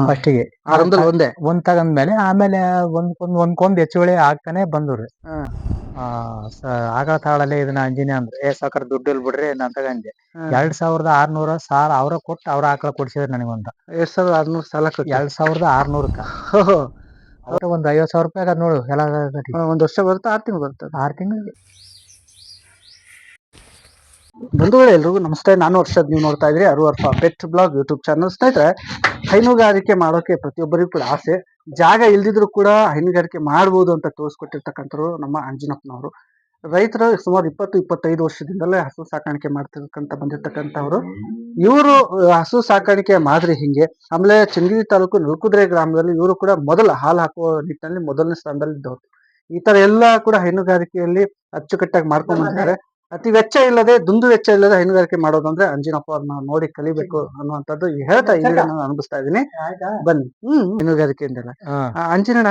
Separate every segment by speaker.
Speaker 1: ಫಸ್ಟಿಗೆ
Speaker 2: ಒಂದೇ.
Speaker 1: ಒಂದ್ ತಗಂದ್ಮೇಲೆ ಆಮೇಲೆ ಒಂದ್ಕೊಂದ್ ಒಂದ್ಕೊಂದ್ ಹೆಚ್ಚುವಳಿ ಆಗ್ತಾನೆ ಬಂದ್ರಿ.
Speaker 2: ಹಾ.
Speaker 1: ಆ ಸ- ಆಗಳ ತಾಳಲ್ಲಿ ಇದನ್ನ ಅಂಜಿನಿ ಅಂದ್ರೆ. ಏ ಸಾಕರ್ ದುಡ್ಡು ಇಲ್ ಬಿಡ್ರಿ ನಾನ್ ತಗಂದೆ. ಎರಡ್ ಸಾವಿರದ ಆರ್ನೂರ ಸಾಲ ಅವ್ರ ಕೊಟ್ಟು ಅವ್ರ ಆಕಳ ಕೊಡ್ಸಿದ್ರು ನನಗೊಂದ.
Speaker 2: ಎರಡ್ ಸಾವಿರದ ಆರ್ನೂರ್ ಸಾಲ
Speaker 1: ಎರಡ್ ಸಾವಿರದ ಆರ್ನೂರಕ್ಕ. ಅವ್ರ ಒಂದ್ ಐವತ್ ಸಾವಿರ ರೂಪಾಯಿ ಅದ್ ನೋಡು ಎಲ್ಲ
Speaker 2: ಒಂದ್ ವರ್ಷ ಬರುತ್ತೆ? ಆರ್ ತಿಂಗಳು ಬರುತ್ತೆ
Speaker 1: ಆರ್ ತಿಂಗಳು
Speaker 2: ಬಂಧುಗಳೇ ಎಲ್ರಿಗೂ ನಮಸ್ತೆ. ನಾನು ವರ್ಷದ್ ನೀವು ನೋಡ್ತಾ ಇದ್ರಿ ಅರು ಅರ್ಪ ಪೆಟ್ ಬ್ಲಾಗ್ ಯೂಟ್ಯೂಬ್ ಚಾನಲ್. ಸ್ನೇಹಿತರೆ ಹೈನುಗಾರಿಕೆ ಮಾಡೋಕೆ ಪ್ರತಿಯೊಬ್ಬರಿಗೂ ಕೂಡ ಆಸೆ. ಜಾಗ ಇಲ್ದಿದ್ರು ಕೂಡ ಹೈನುಗಾರಿಕೆ ಮಾಡ್ಬೋದು ಅಂತ ತೋರಿಸ್ಕೊಟ್ಟಿರ್ತಕ್ಕಂಥವ್ರು ನಮ್ಮ ಅಂಜನಪ್ಪನವರು. ರೈತರು ಸುಮಾರು ಇಪ್ಪತ್ತು, ಇಪ್ಪತ್ತೈದು ವರ್ಷದಿಂದಲೇ ಹಸು ಸಾಕಾಣಿಕೆ ಮಾಡ್ತಿರ್ತಕ್ಕಂಥ, ಬಂದಿರ್ತಕ್ಕಂಥವ್ರು. ಇವರು ಹಸು ಸಾಕಾಣಿಕೆ ಮಾದರಿ ಹಿಂಗೆ. ಆಮೇಲೆ ಚನ್ನಗಿರಿ ತಾಲೂಕು ನಲ್ಕುದ್ರೆ ಗ್ರಾಮದಲ್ಲಿ ಇವರು ಕೂಡ ಮೊದಲ ಹಾಲು ಹಾಕುವ ನಿಟ್ಟಿನಲ್ಲಿ ಮೊದಲನೇ ಸ್ಥಾನದಲ್ಲಿ ಇದ್ದವರು ಈ ತರ ಎಲ್ಲ ಕೂಡ ಹೈನುಗಾರಿಕೆಯಲ್ಲಿ ಅಚ್ಚುಕಟ್ಟಾಗಿ ಮಾಡ್ಕೊಂಡ್ ಬಂದಿದ್ದಾರೆ. ಅತಿ ವೆಚ್ಚ ಇಲ್ಲದೆ ದುಂದು ವೆಚ್ಚ ಇಲ್ಲದೆ ಹೈನುಗಾರಿಕೆ ಮಾಡೋದು ಅಂದ್ರೆ ಅಂಜಿನಪ್ಪ ಅವ್ರನ್ನ ನೋಡಿ ಕಲಿಬೇಕು ಅನ್ನುವಂಥದ್ದು ಹೇಳ್ತಾ ಈ ನಾನು ಅನುಭವಿಸ್ತಾ ಇದ್ದೀನಿ. ಬನ್ನಿ. ಹ್ಮ್ ಹೈನುಗಾರಿಕೆಯಿಂದಲ್ಲ ಅಂಜಿನಣ್ಣ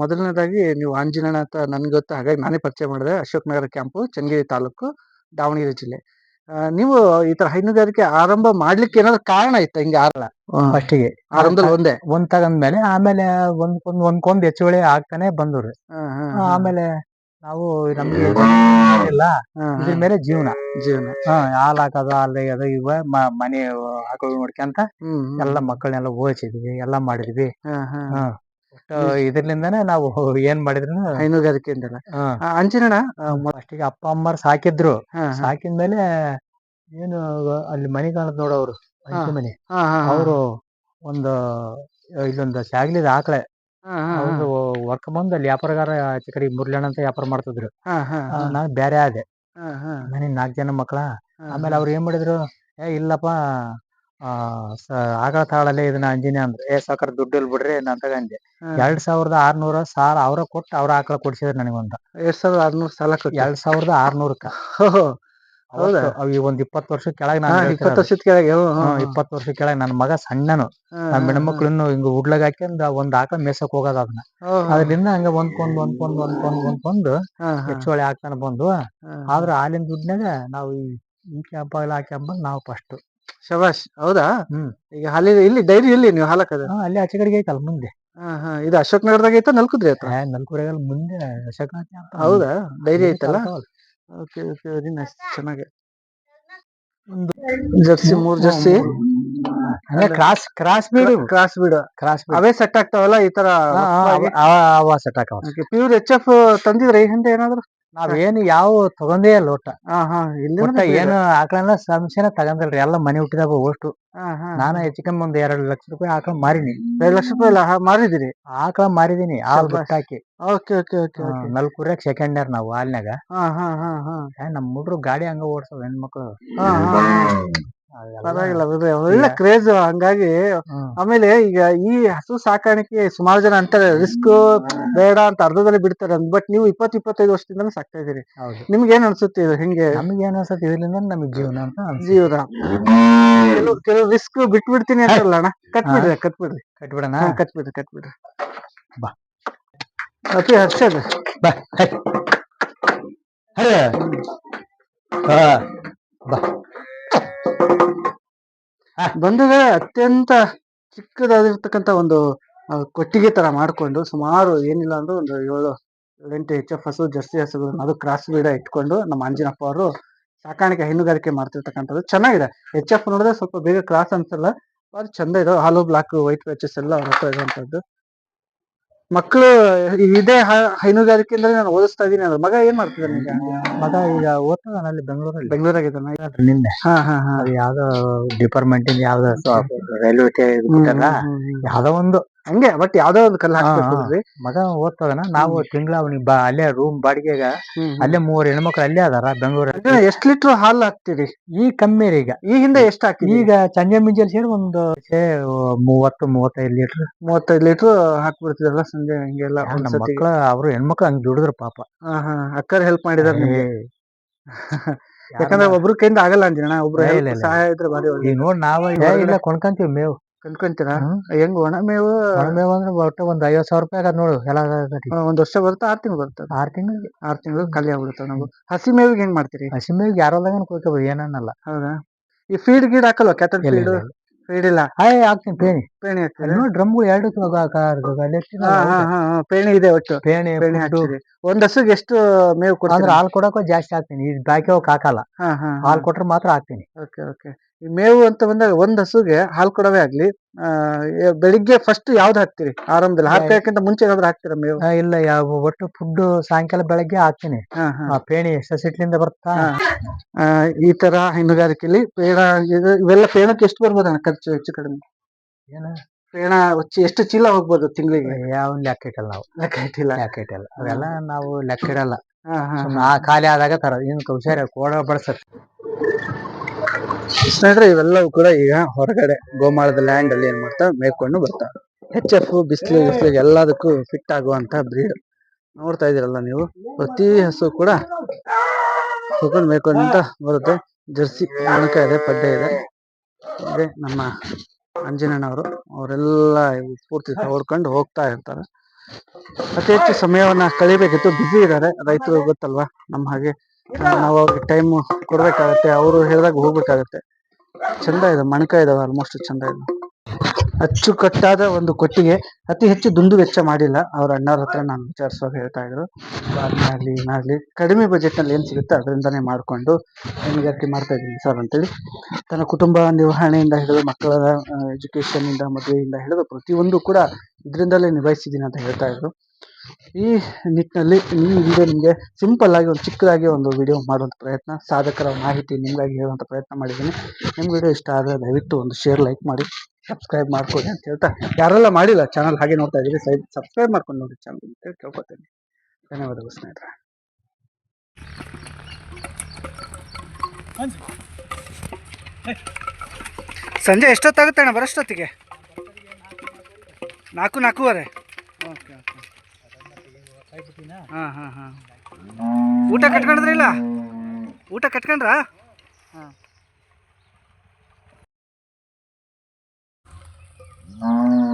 Speaker 2: ಮೊದಲನೇದಾಗಿ ನೀವು ಅಂಜಿನಣ್ಣ ಅಂತ ನನ್ಗೆ ಗೊತ್ತು ಹಾಗಾಗಿ ನಾನೇ ಪರಿಚಯ ಮಾಡಿದೆ. ಅಶೋಕ್ ನಗರ ಕ್ಯಾಂಪು ಚನ್ನಗಿರಿ ತಾಲೂಕು ದಾವಣಗೆರೆ ಜಿಲ್ಲೆ. ನೀವು ಈ ತರ ಹೈನುಗಾರಿಕೆ ಆರಂಭ ಮಾಡ್ಲಿಕ್ಕೆ ಏನಾದ್ರು ಕಾರಣ ಇತ್ತ? ಹಿಂಗೆ ಆರಲ್ಲ
Speaker 1: ಫಸ್ಟಿಗೆ.
Speaker 2: ಆರಂಭದಲ್ಲಿ ಒಂದೇ.
Speaker 1: ಒಂದ್ ತಗಂದ್ಮೇಲೆ ಆಮೇಲೆ ಒಂದ್ಕೊಂದ್ ಒಂದ್ಕೊಂದ್ ಹೆಚ್ಚುವಳಿ ಆಗ್ತಾನೆ ಬಂದ್ರು. ಆಮೇಲೆ ನಾವು ನಮ್ಗೆ ಇಲ್ಲ. ಇದ್ರ ಮೇಲೆ ಜೀವನ.
Speaker 2: ಜೀವನ.
Speaker 1: ಹಾಲ್ ಹಾಕೋದು ಹಾಲ್ ಅದು ಇವ ಮ- ಮನೆ ಹಾಕೋದು ನೋಡ್ಕೊಂತ. ಎಲ್ಲ ಮಕ್ಕಳನ್ನೆಲ್ಲ ಓದಿಸಿದ್ವಿ ಎಲ್ಲ ಮಾಡಿದ್ವಿ. ಇದ್ರಲಿಂದಾನೇ ನಾವು ಏನ್ ಮಾಡಿದ್ರು
Speaker 2: ಹೈನುಗಾರಿಕೆ ಅಂದಲ್ಲ ಆ, ಅಂಜನಣ್ಣ?
Speaker 1: ಫಸ್ಟಿಗೆ ಅಪ್ಪ ಅಮ್ಮರ್ ಸಾಕಿದ್ರು. ಸಾಕಿದ್ಮೇಲೆ ಏನು ಅಲ್ಲಿ ಮನೆ ಕಾಣದ್ ನೋಡೋರು ಮನೆ. ಅವರು ಒಂದು ಇಲ್ಲೊಂದು ಶಾಗ್ಲಿದ ಆಕಳೆ. ಅವ್ರು ವರ್ಕ್ ಬಂದು ಅಲ್ಲಿ ವ್ಯಾಪಾರಗಾರ ಆಚೆ ಕಡೆ ಮುರ್ಲಣ್ಣ ಅಂತ ವ್ಯಾಪಾರ ಮಾಡ್ತಿದ್ರು.
Speaker 2: ನಾ ಬ್ಯಾರೆ
Speaker 1: ಆ, ನಾನ್ ಬೇರೆ ಆದೆ. ನನಗೆ ನಾಲ್ಕು ಜನ
Speaker 2: ಮಕ್ಳ.
Speaker 1: ಆಮೇಲೆ. ಅವ್ರು ಏನ್ ಮಾಡಿದ್ರು ಏ ಇಲ್ಲಪ್ಪ ಆ ಸ- ಆಗಳ ತಾಳಲ್ಲೇ ಇದನ್ನ ಅಂಜಿನಿ ಅಂದ್ರೆ. ಏ ಸಾಕರ್ ದುಡ್ಡು ಇಲ್ ಬಿಡ್ರಿ ನಾನ್
Speaker 2: ಅಂದೆ.
Speaker 1: ಎರಡ್ ಸಾವಿರದ ಆರ್ನೂರ ಸಾಲ ಅವ್ರ ಕೊಟ್ಟು ಅವ್ರ ಆಕಳ ಕೊಡ್ಸಿದ್ರು ನನಗೊಂದ.
Speaker 2: ಎರಡ್ ಸಾವಿರದ ಆರ್ನೂರು ಸಾಲ ಕೊಟ್ಟು
Speaker 1: ಎರಡ್ ಸಾವಿರದ ಆರ್ನೂರಕ್ಕ.
Speaker 2: ಹೌದಾ?
Speaker 1: ಅವ್ ಒಂದ್ ಇಪ್ಪತ್ತು ವರ್ಷ ಕೆಳಗೆ ನಾನು
Speaker 2: ಇಪ್ಪತ್ತು ವರ್ಷದ ಕೆಳಗೆ.
Speaker 1: ಇಪ್ಪತ್ತು ವರ್ಷ ಕೆಳಗೆ ನನ್ನ ಮಗ ಸಣ್ಣನು. ನಮ್ಮ ಹೆಣ್ಮಕ್ಳು ಇನ್ನು ಹಿಂಗ ಉಡ್ಲಾಗ ಹಾಕ್ಯಂದ ಒಂದ್ ಆಕಳ ಮೇಸಕ್ ಹೋಗೋದ ಅದನ್ನ ಅದರಿಂದ ಹಂಗ ಒಂದ್ಕೊಂದ್ ಒಂದ್ಕೊಂಡ್
Speaker 2: ಹಾ, ಹಾ.
Speaker 1: ಹೆಚ್ಚುವಳಿ ಹಾಕ್ತಾನ ಬಂದು. ಆದ್ರ ಹಾಲಿನ ದುಡ್ನಾಗ ನಾವು ಈ ಈ ಕ್ಯಾಂಪ್ ಆ ಕ್ಯಾಂಪ್ ನಾವು ಫಸ್ಟ್.
Speaker 2: ಶಬಾಷ್ ಹೌದಾ?
Speaker 1: ಹ್ಮ್.
Speaker 2: ಈಗ ಹಾಲಿ ಇಲ್ಲಿ ಡೈರಿ ಇಲ್ಲಿ ನೀವು ಹಾಲಕ್ಕದ
Speaker 1: ಅಲ್ಲಿ ಆಚೆ ಕಡೆಗೆ ಐತಲ್ಲ ಮುಂದೆ.
Speaker 2: ಇದು ಅಶೋಕ್ ನಗರದಾಗ ಐತ ನಲ್ಕುದ್ರಿ ಐತ
Speaker 1: ಏ, ಮುಂದೆ ಅಶೋಕ್
Speaker 2: ಹೌದಾ? ಡೈರಿ ಐತಲ್ಲ. ಓಕೆ ಓಕೆ ವೆರಿ ನೈಸ್ ಚೆನ್ನಾಗಿ.
Speaker 1: ಒಂದು
Speaker 2: ಜರ್ಸಿ ಮೂರ್ ಜರ್ಸಿ?
Speaker 1: ಅಂದ್ರೆ cross cross breed.
Speaker 2: Cross breed.
Speaker 1: Cross breed.
Speaker 2: ಅವೇ ಸೆಟ್ ಆಗ್ತಾವಲ್ಲ ಈ ತರ
Speaker 1: ಅವ ಸೆಟ್ ಆಗ್ತಾವ
Speaker 2: ಪ್ಯೂರ್ ಎಚ್ ಎಫ್ ತಂದಿದ್ರೆ ಈ ಹಿಂದೆ ಏನಾದ್ರು?
Speaker 1: ನಾವೇನು ಯಾವ ತಗೊಂಡೇ ಇಲ್ಲ ಒಟ್ಟ. ಏನು ಆಕಳನ್ನ ಸಂಶಯನ ತಗಂದಿಲ್ರಿ ಎಲ್ಲ ಮನೆ ಹುಟ್ಟಿದಾಗ ಅಷ್ಟು ನಾನು ಹೆಚ್ಚು ಕಮ್ಮಿ ಒಂದ್ ಎರಡ್ ಲಕ್ಷ ರೂಪಾಯಿ ಆಕಳ ಮಾರಿನಿ.
Speaker 2: ಎರಡು ಲಕ್ಷ ರೂಪಾಯಿ ಮಾರಿದಿರಿ.
Speaker 1: ಆಕಳ ಮಾರಿದೀನಿ ಹಾಲ್. ಬಿಟ್ಟಾಕಿ ನಲ್ಕೂರ್ಯಾಗ ಸೆಕೆಂಡ್ ಇಯರ್ ನಾವು ಹಾಲ್ನಾಗ
Speaker 2: ಹಾ ಹಾ ಹಾ ಹಾ.
Speaker 1: ಏ, ನಮ್ ಹುಡ್ರು ಗಾಡಿ ಹಂಗ ಓಡ್ಸವ್ ಹೆಣ್ಮಕ್ಳು.
Speaker 2: ಪರವಾಗಿಲ್ಲ ಬಿಡ್ರಿ ಒಳ್ಳೆ ಕ್ರೇಜ್ ಹಂಗಾಗಿ. ಆಮೇಲೆ ಈಗ ಈ ಹಸು ಸಾಕಾಣಿಕೆ ಸುಮಾರು ಜನ ಅಂತಾರೆ ರಿಸ್ಕ್ ಬೇಡ ಅಂತ ಅರ್ಧದಲ್ಲಿ ಬಿಡ್ತಾರೆ ಬಟ್ ನೀವು ಇಪ್ಪತ್ ಇಪ್ಪತ್ತೈದು ವರ್ಷದಿಂದ ಸಾಕ್ತಾ ಇದೀರಿ ನಿಮ್ಗೆ ಏನ್ ಅನ್ಸುತ್ತೆ ಇದು ಹೆಂಗೆ?
Speaker 1: ನಮ್ಗೆ ಏನ್ ಅನ್ಸುತ್ತೆ ಇದರಿಂದ ನಮಗೆ ಜೀವನ ಅಂತ.
Speaker 2: ಜೀವನ. ಕೆಲವು ಕೆಲವು ರಿಸ್ಕ್ ಬಿಟ್ಬಿಡ್ತೀನಿ ಅಂತಲ್ಲ ಅಣ್ಣ? ಕಟ್ ಕಟ್ಬಿಡ್ರಿ.
Speaker 1: ಕಟ್
Speaker 2: ಬಿಡ್ರಿ ಕಟ್ ಬಿಡ್ರಿ
Speaker 1: ಬಾ.
Speaker 2: ಅತಿ ಹರ್ಷದ್
Speaker 1: ಬಾ ಹೇ. ಬಾ. ಬಾ.
Speaker 2: ಬಂಧುಗಳೇ ಅತ್ಯಂತ ಚಿಕ್ಕದಾಗಿರ್ತಕ್ಕಂಥ ಒಂದು ಕೊಟ್ಟಿಗೆ ತರ ಮಾಡಿಕೊಂಡು ಸುಮಾರು ಏನಿಲ್ಲ ಅಂದ್ರೆ ಒಂದು ಏಳು, ಎಂಟು ಎಚ್ ಎಫ್ ಹಸು, ಜರ್ಸಿ ಹಸುಗಳನ್ನ ಅದು ಕ್ರಾಸ್ ಬೀಡ ಇಟ್ಕೊಂಡು ನಮ್ಮ ಅಂಜಿನಪ್ಪ ಅವರು ಸಾಕಾಣಿಕೆ, ಹೈನುಗಾರಿಕೆ ಮಾಡ್ತಿರ್ತಕ್ಕಂಥದ್ದು ಚೆನ್ನಾಗಿದೆ ಎಚ್ ಎಫ್ ನೋಡಿದ್ರೆ ಸ್ವಲ್ಪ ಬೇಗ ಕ್ರಾಸ್ ಅನ್ಸಲ್ಲ ಅದು ಚಂದ ಇದೆ, ಹಾಲು ಬ್ಲಾಕ್ ವೈಟ್ ಪ್ಯಾಚಸ್ ಎಲ್ಲ ಅವ್ರ ಹತ್ರ ಇರುವಂತದ್ದು ಮಕ್ಕಳು ಇದೇ ಹೈನುಗಾರಿಕೆ ಅಂದ್ರೆ ನಾನು ಓದಿಸ್ತಾ ಇದೀನಿ ಅಂದ್ರೆ ಮಗ ಏನ್ ಮಾಡ್ತಿದ್ದಾನೆ ಈಗ?
Speaker 1: ಮಗ ಈಗ ಓದ್ತದಾನ ಅಲ್ಲಿ ಬೆಂಗಳೂರಲ್ಲಿ.
Speaker 2: ಬೆಂಗಳೂರಾಗಿದ್ದಾನೆ?
Speaker 1: ನಿನ್ನೆ.
Speaker 2: ಹಾ ಹಾ ಹಾ.
Speaker 1: ಯಾವ್ದೋ ಡಿಪಾರ್ಟ್ಮೆಂಟ್ ಇಂದ ಯಾವ್ದೋ ರೈಲ್ವೆ. ಯಾವ್ದೋ ಒಂದು
Speaker 2: ಹಂಗೆ ಬಟ್ ಯಾವ್ದೋ ಒಂದು ಕಲ್ಲು
Speaker 1: ಹಾ,
Speaker 2: ಹಾಕ್ಬೇಕು
Speaker 1: ಹಾ. ಮಗ ಓದ್ತದನ? ನಾವು ತಿಂಗಳ ಅವನಿಗೆ ಬಾ ಅಲ್ಲೇ ರೂಮ್ ಬಾಡಿಗೆಗ. ಅಲ್ಲೇ ಮೂವರು ಹೆಣ್ಮಕ್ಳು ಅಲ್ಲೇ ಅದಾರ ಬೆಂಗಳೂರಲ್ಲಿ
Speaker 2: ಎಷ್ಟ್ ಲೀಟರ್ ಹಾಲು ಹಾಕ್ತೀರಿ?
Speaker 1: ಈ ಕಮ್ಮಿ ರೀ ಈಗ.
Speaker 2: ಈ ಹಿಂದೆ ಎಷ್ಟ್ ಹಾಕಿ
Speaker 1: ಈಗ ಸಂಜೆ ಮಿಂಜಲ್ ಸೇರಿ ಒಂದು ಛೇ, ಮೂವತ್ತು ಮೂವತ್ತೈದು ಲೀಟರ್
Speaker 2: ಮೂವತ್ತೈದು ಲೀಟರ್ ಹಾಕ್ಬಿಡ್ತಿದ್ರಲ್ಲ ಸಂಜೆ ಹಿಂಗೆಲ್ಲ
Speaker 1: ನಮ್ಮ ಮಕ್ಳು ಅವ್ರು ಹೆಣ್ಮಕ್ಳು ಹಂಗ್ ದುಡಿದ್ರು ಪಾಪ.
Speaker 2: ಅಕ್ಕರ್ ಹೆಲ್ಪ್ ಮಾಡಿದಾರೆ ನಿಮ್ಗೆ. ಯಾಕಂದ್ರೆ ಒಬ್ರು ಕೈಯಿಂದ ಆಗಲ್ಲ ಅಂದ್ರೆ ಒಬ್ರು. ಸಹಾಯ ಇದ್ರೆ ಬಾರಿ
Speaker 1: ಈಗ ನೋಡ್ ನಾವ ಇಲ್ಲ ಕೊಂಡ್ಕಂತೀವಿ ಮೇವು.
Speaker 2: ಕಂಡ್ಕೊಂತೀರಾ
Speaker 1: ಹ್ಮ್.
Speaker 2: ಹೆಂಗ್ ಒಣ ಮೇವು?
Speaker 1: ಒಣ ಮೇವು ಅಂದ್ರೆ ಒಟ್ಟು ಒಂದ್ ಐವತ್ ಸಾವಿರ ರೂಪಾಯಿ ಆಗದ್ ನೋಡು ಎಲ್ಲ ಕಟ್ಟಿ
Speaker 2: ಆ, ಒಂದ್ ವರ್ಷ ಬರುತ್ತೆ? ಆರ್ ತಿಂಗಳು ಬರುತ್ತೆ
Speaker 1: ಆರ್ ತಿಂಗಳಿಗೆ.
Speaker 2: ಆರ್ ತಿಂಗಳು ಖಾಲಿ ಆಗ್ಬಿಡುತ್ತೆ ನಮ್ಗೆ ಹಸಿ ಮೇವಿಗೆ ಹೆಂಗ್ ಮಾಡ್ತೀರಿ?
Speaker 1: ಹಸಿ ಮೇವಿಗೆ ಯಾರೋದಾಗ ಕುಯ್ಕೋಬೋದು ಏನನ್ನಲ್ಲ
Speaker 2: ಹೌದಾ? ಈ ಫೀಡ್ ಗೀಡ್ ಹಾಕಲ್ವಾ? ಕ್ಯಾಟಲ್
Speaker 1: ಇಲ್ಲ
Speaker 2: ಫೀಡ್
Speaker 1: ಇಲ್ಲ, ಇಲ್ಲ.
Speaker 2: ಫೀಡ್ ಇಲ್ಲ?
Speaker 1: ಹಾಯ್ ಹಾಕ್ತೀನಿ ಪೇಣಿ
Speaker 2: ಪೇಣಿ ಹಾಕ್ತೀರಾ?
Speaker 1: ಡ್ರಮ್ಗಳು ಎರಡು
Speaker 2: ಪೇಣಿ ಇದೆ ಒಟ್ಟು.
Speaker 1: ಪೇಣಿ
Speaker 2: ಪೇಣಿ. ಹಾಕ್ತೀರಿ ಒಂದ್ ಹಸುಗೆ ಎಷ್ಟು ಮೇವು
Speaker 1: ಅಂದ್ರೆ
Speaker 2: ಕೊಡ್ತೀರಾ
Speaker 1: ಹಾಲು ಕೊಡಕ್ಕೂ ಜಾಸ್ತಿ ಹಾಕ್ತೀನಿ. ಈ ಬಾಕಿ ಹೋಗಕ್ ಹಾಕಲ್ಲ. ಹಾಲು ಕೊಟ್ರೆ ಮಾತ್ರ ಹಾಕ್ತೀನಿ.
Speaker 2: Okay okay. ಈ ಮೇವು ಅಂತ ಬಂದಾಗ ಒಂದ್ ಹಸುಗೆ ಹಾಲು ಕೊಡವೇ ಆಗ್ಲಿ ಆ, ಬೆಳಿಗ್ಗೆ ಫಸ್ಟ್ ಯಾವ್ದು ಹಾಕ್ತೀರಿ? ಆರಂಭದಲ್ಲಿ ಹಾಕೋಕ್ಕಿಂತ ಮುಂಚೆ ಯಾವ್ದು ಹಾಕ್ತೀರಾ ಮೇವು?
Speaker 1: ಆ, ಇಲ್ಲ ಯಾವ ಒಟ್ಟು ಫುಡ್ ಸಾಯಂಕಾಲ ಬೆಳಗ್ಗೆ ಹಾಕ್ತೀನಿ.
Speaker 2: ಹಾ ಹಾ.
Speaker 1: ಆ ಪೇಣಿ ಸಸಿಟ್ಲಿಂದ ಬರ್ತಾ?
Speaker 2: ಹಾ. ಆ, ಈ ತರ ಹೈನುಗಾರಿಕೆಯಲ್ಲಿ ಪೇಣ ಇದು ಇವೆಲ್ಲ ಪೇಣಕ್ಕೆ ಎಷ್ಟು ಬರ್ಬೋದು ಅಣ್ಣ ಖರ್ಚು ಹೆಚ್ಚು ಕಡಿಮೆ?
Speaker 1: ಏನ?
Speaker 2: ಎಷ್ಟು ಚೀಲ ಹೋಗ್ಬೋದು ತಿಂಗಳಿಗೆ?
Speaker 1: ಯಾವ ಲೆಕ್ಕ ಇಟ್ಟಲ್ಲ ನಾವು
Speaker 2: ಲೆಕ್ಕ ಇಟ್ಟಿಲ್ಲ.
Speaker 1: ಲೆಕ್ಕ ಇಟ್ಟಲ್ಲ. ಅವೆಲ್ಲ ನಾವು ಲೆಕ್ಕ ಇಡಲ್ಲ. ಆ ಖಾಲಿ ಆದಾಗ ತರ ಏನು ಹುಷಾರ ಕೋಡ ಬಡ್ಸತ್
Speaker 2: ಸ್ನೇಹಿತರೆ ಇವೆಲ್ಲವೂ ಕೂಡ ಈಗ ಹೊರಗಡೆ ಗೋಮಾಳದ ಲ್ಯಾಂಡ್ ಅಲ್ಲಿ ಏನ್ ಮಾಡ್ತಾ ಮೇಯ್ಕೊಂಡು ಬರ್ತಾ. ಎಚ್ ಎಫ್ ಬಿಸಿಲು ಬಿಸಿಲು ಎಲ್ಲದಕ್ಕೂ ಫಿಟ್ ಆಗುವಂತ ಬ್ರೀಡ್ ನೋಡ್ತಾ ಇದೀರಲ್ಲ ನೀವು? ಪ್ರತಿ ಹಸು ಕೂಡ ಹೋಗ್ಕೊಂಡು ಬರುತ್ತೆ. ಜರ್ಸಿ ಮೊಣಕ ಇದೆ ಪಡ್ಡೆ ಇದೆ. ಇದೆ ನಮ್ಮ ಅಂಜನಣ್ಣವರು ಅವರೆಲ್ಲ ಪೂರ್ತಿ ಹೊಡ್ಕೊಂಡು ಹೋಗ್ತಾ ಇರ್ತಾರೆ. ಅತಿ ಹೆಚ್ಚು ಸಮಯವನ್ನ ಕಳಿಬೇಕಿತ್ತು ಬಿಜಿ ಇದ್ದಾರೆ, ರೈತರು ಗೊತ್ತಲ್ವಾ? ನಮ್ಮ ಹಾಗೆ ನಾವು ಅವ್ರಿಗೆ ಟೈಮ್ ಕೊಡ್ಬೇಕಾಗತ್ತೆ, ಅವರು ಹೇಳಿದಾಗ ಹೋಗ್ಬೇಕಾಗತ್ತೆ. ಚಂದ ಇದೆ, ಮಣಕ ಇದಾವೆ ಆಲ್ಮೋಸ್ಟ್ ಚಂದ ಇದೆ. ಅಚ್ಚುಕಟ್ಟಾದ ಒಂದು ಕೊಟ್ಟಿಗೆ ಅತಿ ಹೆಚ್ಚು ದುಂದು ವೆಚ್ಚ ಮಾಡಿಲ್ಲ. ಅವ್ರ ಅಣ್ಣವ್ರ ಹತ್ರ ನಾನು ವಿಚಾರಿಸುವಾಗ ಹೇಳ್ತಾ ಇದ್ರು ಆಗ್ಲಿ ಏನಾಗ್ಲಿ ಕಡಿಮೆ ಬಜೆಟ್ನಲ್ಲಿ ಏನ್ ಸಿಗುತ್ತೆ ಅದರಿಂದಾನೇ ಮಾಡ್ಕೊಂಡು ಹೈನುಗಾರಿಕೆ ಮಾಡ್ತಾ ಇದ್ದೀನಿ ಸರ್ ಅಂತೇಳಿ ತನ್ನ ಕುಟುಂಬ ನಿರ್ವಹಣೆಯಿಂದ ಹಿಡಿದು ಮಕ್ಕಳ ಎಜುಕೇಶನ್ ಇಂದ, ಮದುವೆಯಿಂದ ಹಿಡಿದು ಪ್ರತಿಯೊಂದು ಕೂಡ ಇದರಿಂದಲೇ ನಿಭಾಯಿಸಿದ್ದೀನಿ ಅಂತ ಹೇಳ್ತಾ ಇದ್ರು. ಈ ನಿಟ್ಟಿನಲ್ಲಿ ಈ ವಿಡಿಯೋ ನಿಮಗೆ ಸಿಂಪಲ್ ಆಗಿ ಒಂದು ಚಿಕ್ಕದಾಗಿ ಒಂದು ವಿಡಿಯೋ ಮಾಡುವಂಥ ಪ್ರಯತ್ನ, ಸಾಧಕರ ಮಾಹಿತಿ ನಿಮಗಾಗಿ ಹೇಳುವಂಥ ಪ್ರಯತ್ನ ಮಾಡಿದ್ದೀನಿ. ನಿಮ್ಮ ವಿಡಿಯೋ ಇಷ್ಟ ಆದರೆ ದಯವಿಟ್ಟು ಒಂದು ಶೇರ್, ಲೈಕ್ ಮಾಡಿ. ಸಬ್ಸ್ಕ್ರೈಬ್ ಮಾಡ್ಕೊಳ್ಳಿ ಅಂತ ಹೇಳ್ತಾ ಯಾರೆಲ್ಲ ಮಾಡಿಲ್ಲ ಚಾನಲ್ ಹಾಗೆ ನೋಡ್ತಾ ಇದ್ದೀವಿ ಸೈ ಸಬ್ಸ್ಕ್ರೈಬ್ ಮಾಡ್ಕೊಂಡು ನೋಡಿ ಚಾನಲ್ ಅಂತ ಹೇಳಿ ಕೇಳ್ಕೊತೀನಿ ಧನ್ಯವಾದಗಳು ಸ್ನೇಹಿತರೆ. ಸಂಜೆ. ಎಷ್ಟೊತ್ತಾಗುತ್ತೆ ಅಣ್ಣ ಬರೋಷ್ಟೊತ್ತಿಗೆ? ನಾಲ್ಕು ನಾಲ್ಕೂವರೆ. Okay okay. ಹಾಂ ಹಾಂ ಹಾಂ. ಊಟ ಕಟ್ಕೊಂಡ್ರಿಲ್ಲ ಊಟ ಕಟ್ಕೊಂಡ್ರಾ? ಹಾಂ. な。